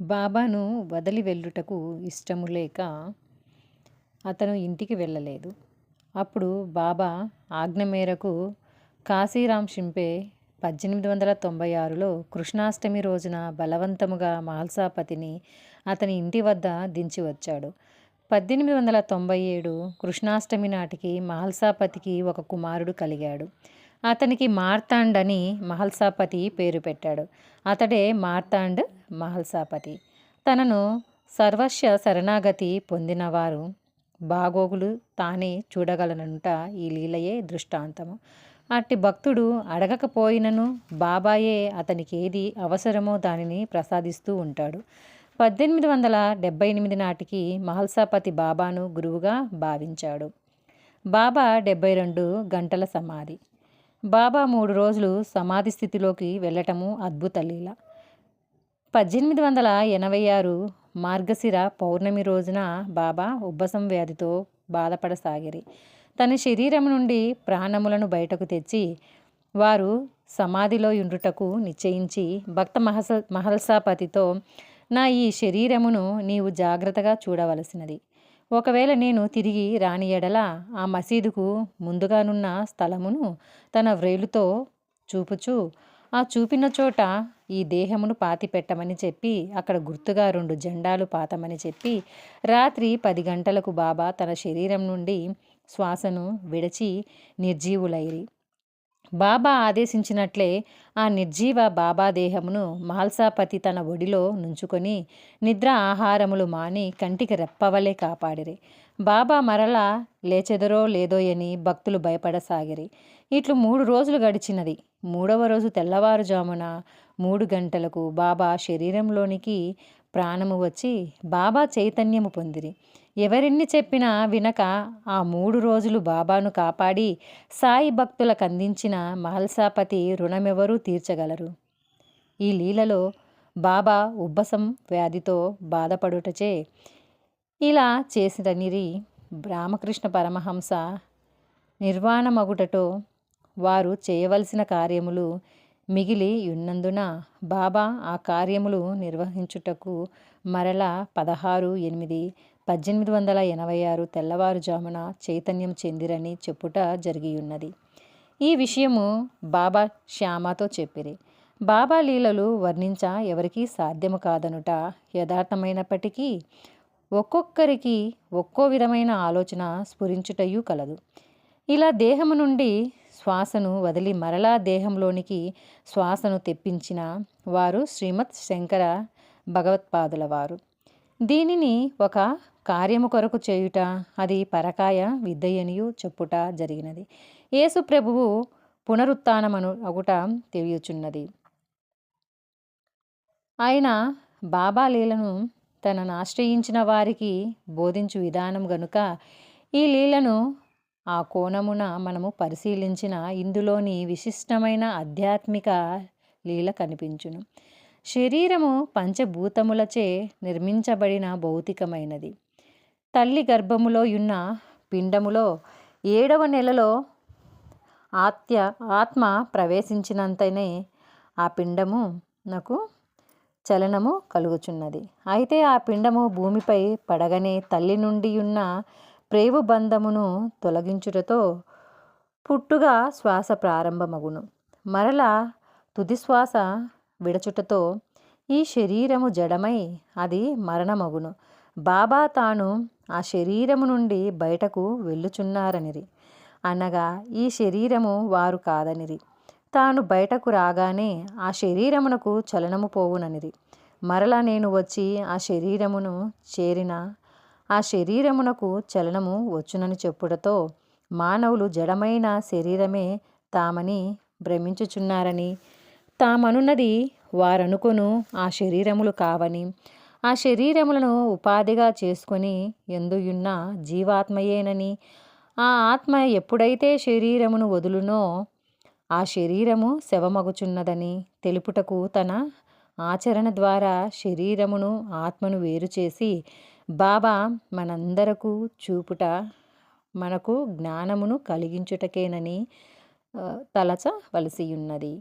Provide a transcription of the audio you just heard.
బాబాను వదిలి వెళ్ళుటకు ఇష్టము లేక అతను ఇంటికి వెళ్ళలేదు. అప్పుడు బాబా ఆజ్ఞ మేరకు కాశీరాం షింపే పద్దెనిమిది వందల తొంభై ఆరులో కృష్ణాష్టమి రోజున బలవంతముగా మాల్సాపతిని అతని ఇంటి వద్ద దించి వచ్చాడు. పద్దెనిమిది వందల తొంభై ఏడు కృష్ణాష్టమి నాటికి మహల్సాపతికి ఒక కుమారుడు కలిగాడు. అతనికి మార్తాండ్ అని మహల్సాపతి పేరు పెట్టాడు. అతడే మార్తాండ్ మహల్సాపతి. తనను సర్వస్వ శరణాగతి పొందినవారు బాగోగులు తానే చూడగలనంట ఈ లీలయే దృష్టాంతము. అట్టి భక్తుడు అడగకపోయినను బాబాయే అతనికి ఏది అవసరమో దానిని ప్రసాదిస్తూ ఉంటాడు. పద్దెనిమిది వందల డెబ్బై ఎనిమిది నాటికి మహల్సాపతి బాబాను గురువుగా భావించాడు. బాబా డెబ్బై రెండు గంటల సమాధి. బాబా మూడు రోజులు సమాధి స్థితిలోకి వెళ్ళటము అద్భుత లీల. పద్దెనిమిది వందల ఎనభై ఆరు మార్గశిర పౌర్ణమి రోజున బాబా ఉబ్బసం వ్యాధితో బాధపడసాగిరి. తన శరీరం నుండి ప్రాణములను బయటకు తెచ్చి వారు సమాధిలో ఉండుటకు నిశ్చయించి భక్త మహస మహల్సాపతితో నా ఈ శరీరమును నీవు జాగ్రత్తగా చూడవలసినది. ఒకవేళ నేను తిరిగి రాని ఎడల ఆ మసీదుకు ముందుగానున్న స్థలమును తన వ్రేలుతో చూపుచు ఆ చూపిన చోట ఈ దేహమును పాతి పెట్టమని చెప్పి అక్కడ గుర్తుగా రెండు జెండాలు పాతమని చెప్పి రాత్రి పది గంటలకు బాబా తన శరీరం నుండి శ్వాసను విడచి నిర్జీవులైరి. బాబా ఆదేశించినట్లే ఆ నిర్జీవ బాబా దేహమును మహల్సాపతి తన ఒడిలో నుంచుకొని నిద్ర ఆహారములు మాని కంటికి రెప్పవలే కాపాడిరి. బాబా మరలా లేచెదరో లేదోయని భక్తులు భయపడసాగిరి. ఇట్లు మూడు రోజులు గడిచినది. మూడవ రోజు తెల్లవారుజామున మూడు గంటలకు బాబా శరీరంలోనికి ప్రాణము వచ్చి బాబా చైతన్యము పొందిరి. ఎవరిన్ని చెప్పినా వినక ఆ మూడు రోజులు బాబాను కాపాడి సాయి భక్తులకు అందించిన మహల్సాపతి రుణమెవరూ తీర్చగలరు. ఈ లీలలో బాబా ఉబ్బసం వ్యాధితో బాధపడుటచే ఇలా చేసిననిరి రామకృష్ణ పరమహంస నిర్వాణమగుటతో వారు చేయవలసిన కార్యములు మిగిలి ఉన్నందున బాబా ఆ కార్యములు నిర్వహించుటకు మరల పదహారు ఎనిమిది పద్దెనిమిది వందల ఎనభై ఆరు తెల్లవారుజామున చైతన్యం చెందిరని చెప్పుట జరిగియున్నది. ఈ విషయము బాబా శ్యామతో చెప్పిరి. బాబా లీలలు వర్ణించ ఎవరికీ సాధ్యము కాదనుట యథార్థమైనప్పటికీ ఒక్కొక్కరికి ఒక్కో విధమైన ఆలోచన స్ఫురించుటయు కలదు. ఇలా దేహము నుండి శ్వాసను వదిలి మరలా దేహంలోనికి శ్వాసను తెప్పించిన వారు శ్రీమత్ శంకర భగవత్పాదుల వారు. దీనిని ఒక కార్యము కొరకు చేయుట అది పరకాయ విద్యయనియు చెప్పుట జరిగినది. యేసు ప్రభువు పునరుత్నమను అగుట తెలియచున్నది. ఆయన బాబా లీలను తనను ఆశ్రయించిన వారికి బోధించు విధానం గనుక ఈ లీలను ఆ కోణమున మనము పరిశీలించిన ఇందులోని విశిష్టమైన ఆధ్యాత్మిక లీల కనిపించును. శరీరము పంచభూతములచే నిర్మించబడిన భౌతికమైనది. తల్లి గర్భములో ఉన్న పిండములో ఏడవ నెలలో ఆత్య ఆత్మ ప్రవేశించినంతనే ఆ పిండము నాకు చలనము కలుగుచున్నది. అయితే ఆ పిండము భూమిపై పడగనే తల్లి నుండి ఉన్న ప్రేవు బంధమును తొలగించుటతో పుట్టుగా శ్వాస ప్రారంభమగును. మరలా తుది శ్వాస విడచుటతో ఈ శరీరము జడమై అది మరణమగును. బాబా తాను ఆ శరీరము నుండి బయటకు వెళ్ళుచున్నారనిరి. అనగా ఈ శరీరము వారు కాదనిరి. తాను బయటకు రాగానే ఆ శరీరమునకు చలనము పోవుననిరి. మరలా నేను వచ్చి ఆ శరీరమును చేరిన ఆ శరీరమునకు చలనము వచ్చునని చెప్పుడతో మానవులు జడమైన శరీరమే తామని భ్రమించుచున్నారని. తామనున్నది వారనుకొను ఆ శరీరములు కావని. ఆ శరీరములను ఉపాధిగా చేసుకొని ఎందుయున్న జీవాత్మయేనని. ఆ ఆత్మ ఎప్పుడైతే శరీరమును వదులునో ఆ శరీరము శవమగుచున్నదని తెలుపుటకు తన ఆచరణ ద్వారా శరీరమును ఆత్మను వేరు చేసి బాబా మనందరకు చూపుట మనకు జ్ఞానమును కలిగించుటకేనని తలచవలసియున్నది.